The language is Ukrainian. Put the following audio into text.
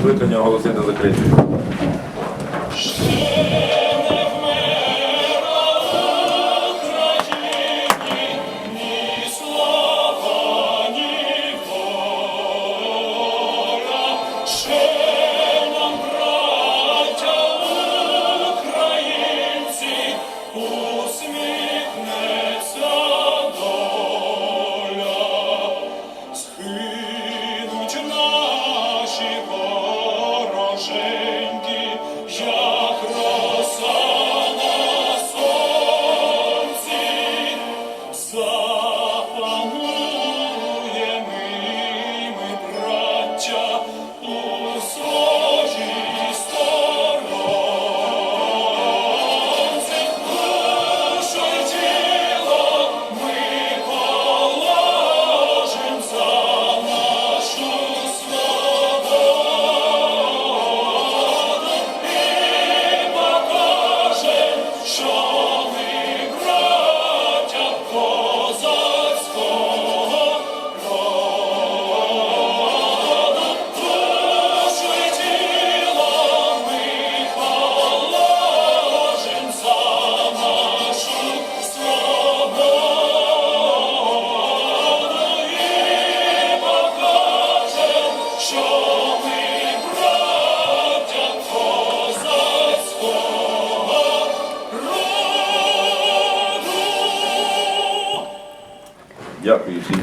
скликання оголосити закритою. Дякую всім.